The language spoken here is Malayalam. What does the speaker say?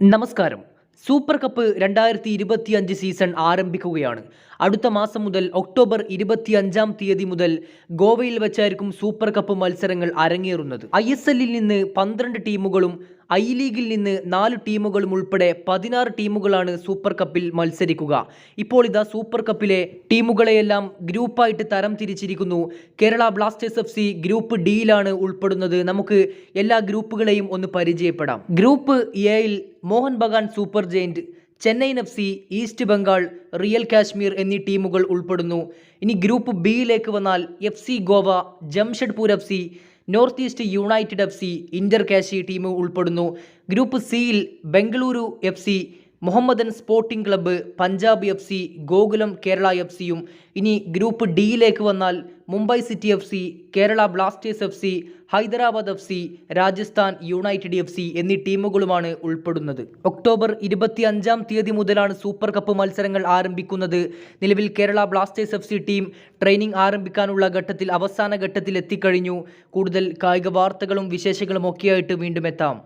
നമസ്കാരം. സൂപ്പർ കപ്പ് രണ്ടായിരത്തി ഇരുപത്തി അഞ്ച് സീസൺ ആരംഭിക്കുകയാണ്. അടുത്ത മാസം മുതൽ ഒക്ടോബർ ഇരുപത്തി അഞ്ചാം തീയതി മുതൽ ഗോവയിൽ വെച്ചായിരിക്കും സൂപ്പർ കപ്പ് മത്സരങ്ങൾ അരങ്ങേറുന്നത്. ഐ എസ് എല്ലിൽ നിന്ന് പന്ത്രണ്ട് ടീമുകളും ഐ ലീഗിൽ നിന്ന് നാല് ടീമുകളും ഉൾപ്പെടെ പതിനാറ് ടീമുകളാണ് സൂപ്പർ കപ്പിൽ മത്സരിക്കുക. ഇപ്പോൾ ഇതാ സൂപ്പർ കപ്പിലെ ടീമുകളെയെല്ലാം ഗ്രൂപ്പായിട്ട് തരം തിരിച്ചിരിക്കുന്നു. Kerala Blasters F C group ഡിയിലാണ് ഉൾപ്പെടുന്നത്. നമുക്ക് എല്ലാ ഗ്രൂപ്പുകളെയും ഒന്ന് പരിചയപ്പെടാം. ഗ്രൂപ്പ് എയിൽ Mohun Bagan super giant Chennaiyin F C east Bengal real Kashmir എന്നീ ടീമുകൾ ഉൾപ്പെടുന്നു. ഇനി ഗ്രൂപ്പ് ബിയിലേക്ക് വന്നാൽ F C Goa Jamshedpur F C north east united F C inter Kashi team ഉൾപ്പെടുന്നു. ഗ്രൂപ്പ് സിയിൽ Bengaluru F C Mohammedan sporting club Punjab F C Gokulam Kerala F സിയും ഇനി ഗ്രൂപ്പ് ഡിയിലേക്ക് വന്നാൽ Mumbai city F C Kerala Blasters F C Hyderabad F C Rajasthan united F C എന്നീ ടീമുകളുമാണ് ഉൾപ്പെടുന്നത്. ഒക്ടോബർ ഇരുപത്തി അഞ്ചാം തീയതി മുതലാണ് സൂപ്പർ കപ്പ് മത്സരങ്ങൾ ആരംഭിക്കുന്നത്. നിലവിൽ Kerala Blasters F C team training ആരംഭിക്കാനുള്ള ഘട്ടത്തിൽ അവസാന ഘട്ടത്തിൽ എത്തിക്കഴിഞ്ഞു കൂടുതൽ കായിക വാർത്തകളും വിശേഷങ്ങളും ഒക്കെയായിട്ട് വീണ്ടും എത്താം.